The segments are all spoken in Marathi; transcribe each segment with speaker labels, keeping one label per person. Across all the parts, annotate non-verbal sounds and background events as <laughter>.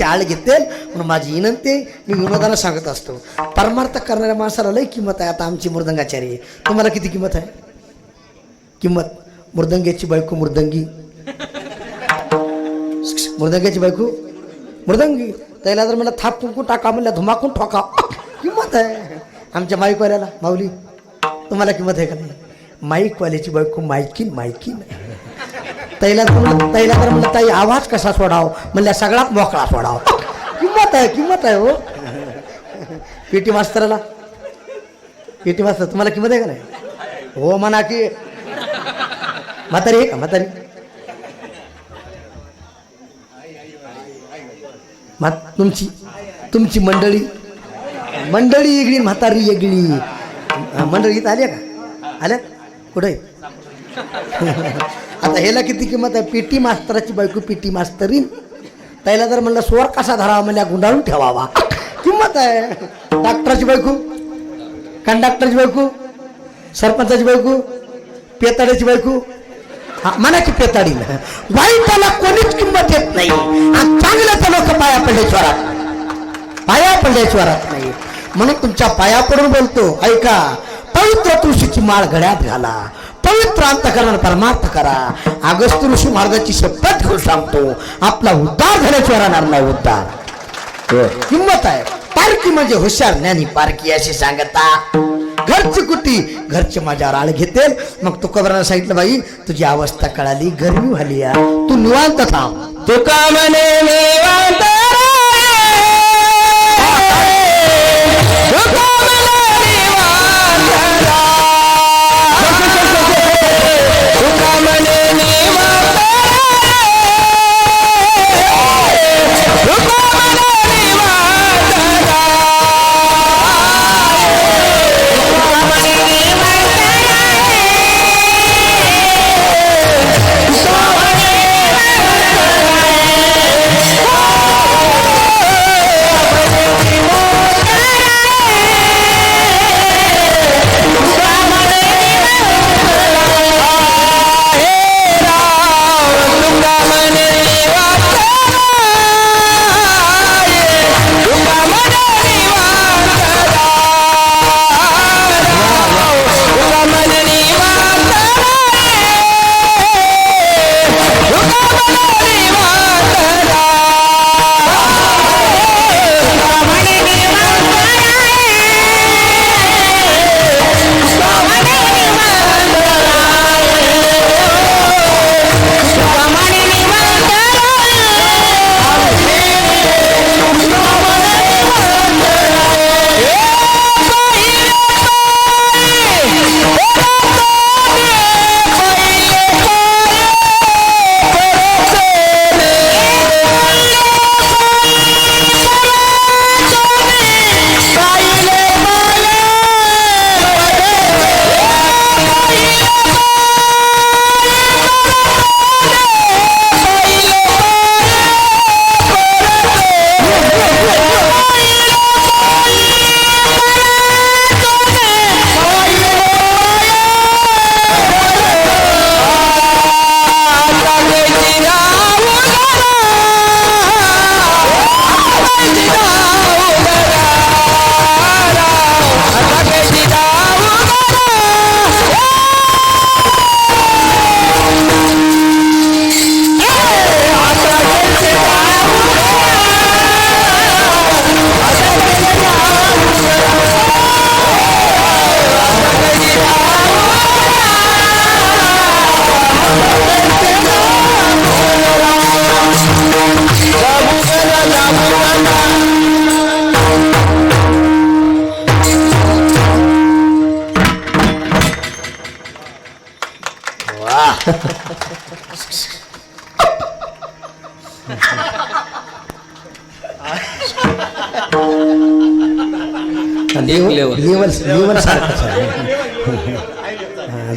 Speaker 1: तिची आळ घेतेल म्हणून माझी विनंती मी विनोदानं सांगत असतो परमार्थ करणाऱ्या माणसाला लई किंमत आहे आता आमची मृदंगाचारी आहे तुम्हाला किती किंमत आहे किंमत मृदंग्याची बायको मृदंगी मृदंग्याची बायको मृदंगी त्याला जर मला थाप फुंकून टाका म्हणल्या धुमाकून ठोका किंमत आहे आमच्या माईकवाल्याला माऊली तुम्हाला किंमत आहे का नाही माईकवाल्याची बायको मायकीन मायकीन तैला तर म्हणलं तैला तर म्हणलं ताई आवाज कसा सोडाव? म्हणल्या सगळाच मोकळा सोडाव. किंमत आहे किंमत आहे हो. पीटी मास्तराला? पीटी मास्तर तुम्हाला किंमत आहे का नाही? हो म्हणा की. म्हातारी आहे का म्हातारी? म्हा तुमची तुमची मंडळी. मंडळी येगळी म्हातारी येगळी. मंडळी इथं आल्या का? आल्या कुठे आता ह्याला किती किंमत आहे? पीटी मास्तराची बायको पीटी मास्तरीन त्याला जर म्हणलं स्वर कसा धरावा म्हणल्या गुंडाळून ठेवावा. किंमत आहे. डॉक्टरची बायको कंडक्टरची बायको सरपंचाची बायको पेताड्याची बायको. हा की पेताडी वाईटाला कोणीच किंमत येत नाही. आणि चांगल्याचं लोक पाया पडल्याश्वरात पाया पडल्याश्वरात नाही. म्हणून तुमच्या पाया पडून बोलतो ऐका पवित्र तुळशीची माळ घड्यात घाला. पवित्र अंतकरण परमार्थ करा अगस्त ऋषी महाराजाची शपथ घेऊन सांगतो आपला उद्धार झाल्याशिवाय राहणार नाही उद्धार. किंमत आहे. पारकी म्हणजे हुशार ज्ञानी पारकी अशी सांगता. घरची कुटी घरचे माझ्यावर आळ घेतेल मग तुकोबरानं सांगितलं बाई तुझी अवस्था कळाली गरमी झाली तू निवांत थांब.
Speaker 2: तुका म्हणे निवांत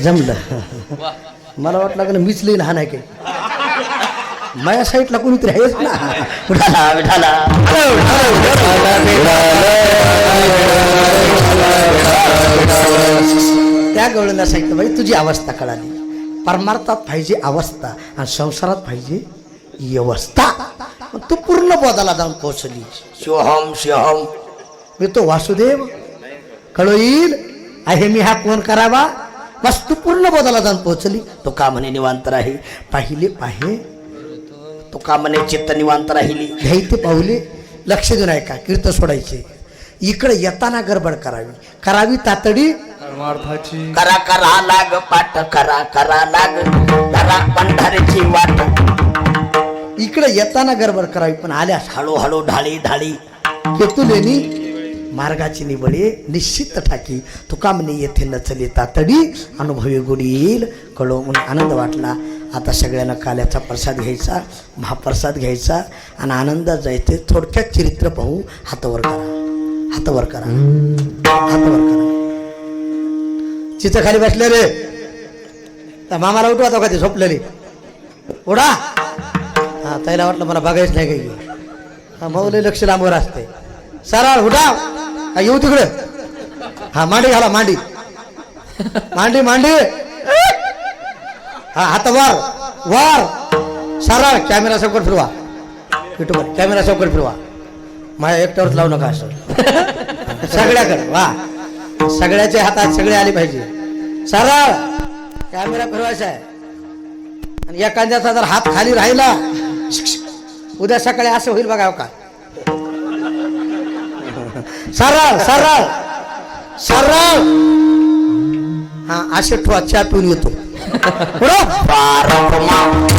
Speaker 1: जमलं. मला वाटलं का मीच लई लहान आहे की. माझ्या साईडला कोणीतरी आहेच ना. उठाला उठाला. त्या गवळीला सांगितलं बाई तुझी अवस्था कळाली. परमार्थात पाहिजे अवस्था आणि संसारात पाहिजे व्यवस्था. तू पूर्ण पदाला जाऊन पोहोचली. शिवहम शिवहम. मी तो वासुदेव. कळो येईल? आहे मी हा कोण करावा? बस तू पूर्ण पदाला जाऊन पोहोचली. तो का म्हणे निवांत राही पाहिले पाहे. तो का म्हणे चित्त निवांत राहिली? घ्यायचे पाहुले. लक्ष देऊन ऐका कीर्त सोडायचे. इकडे येताना गडबड करावी. करावी तातडी. करा करा लाग पाठ करा करा लाग. करा पंढाऱ्याची वाट. इकडे येताना गडबड करावी पण आल्यास हळूहळू ढाळी ढाळी. केतुलेनी मार्गाची निबळे निश्चित ठाकी. तुका म्हणे येथे नचले तातडी. अनुभवी गुढी येईल. कळो म्हणून आनंद वाटला. आता सगळ्यांना काल्याचा प्रसाद घ्यायचा महाप्रसाद घ्यायचा. आणि आनंदात जायचे थोडक्यात चरित्र पाहू. हातावर करा. हातावर करा. हातावर करा. चित्र खाली बसले रे. मामाला उठवा तो का ते झोपलेली. उडा. हा त्याला वाटलं मला बघायच नाही काही. हा मौले लक्ष लांबवर असते. सरळ उठा. हा येऊ तिकडे. हा मांडी घाला मांडी. मांडी मांडी. हा हात वार वार. सरळ कॅमेरा चौकट फिरवा. युट्यूबर कॅमेरा चौकट फिरवा. माझ्या एकट्यावरच लावू नका असं. सगळ्याकडे वा. सगळ्याचे हातात सगळे आले पाहिजे. सरळ कॅमेरा फिरवायचा आहे. आणि एखाद्याचा जर हात खाली राहिला उद्या सकाळी असं होईल बघा हो का? सरळ सरळ सरळ. हा असे ठेवा चहा पिऊन येतो. <laughs>